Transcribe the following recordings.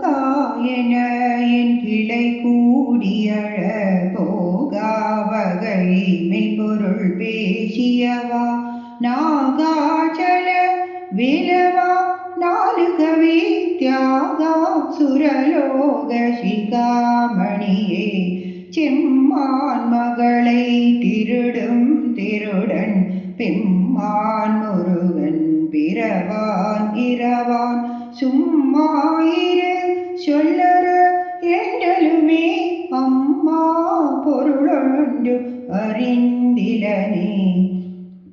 கூகாயன என் கிளை கூடியழ போகா வகை மெய்பொருள் பேசியவா? நாகாச்சல விலவா? நாலுகவி தியாகா? சுரலோக சிகாமணியே செம்மான் மகளை திருடும் திருடன் பெம்மான் முருகன் பிறவான் இரவான் சும்மாயிரு ചൊല്ലറ് എന്നലുമേ അമ്മ പൊരുളുണ്ടു അറിന്തിലനേ.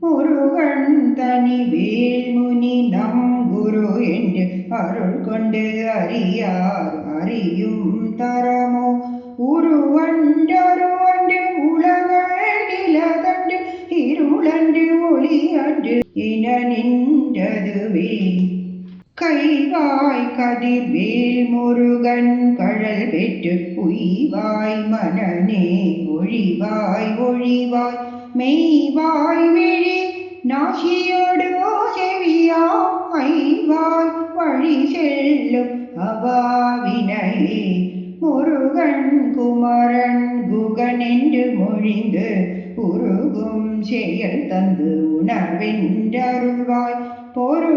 മുരുകൻ തനി വേൽമുനി നം ഗുരു എന്റെ അരുൾ കൊണ്ട് അറിയാർ അറിയും തരമോ. ഉരുവന്റൊരുവന്റെ ഉളകണ്ടിലതണ്ട് ഇരുളണ്ട് ഒളിയണ്ട് ഇന கைவாய் கதிர்வேல் முருகன் கழல் பெற்று உய்வாய் மனநே ஒழிவாய் ஒழிவாய் மெய்வாய் விழி நாசியோடு செவியா ஐவாய் வழி செல்லும் அவாவினையே முருகன் குமரன் குகன் என்று மொழிந்து உருகும் செயல் தந்து உணர்வென்றருள்வாய். பொறு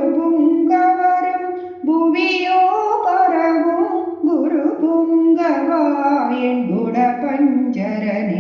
പായൻ ഗുണപഞ്ചരനെ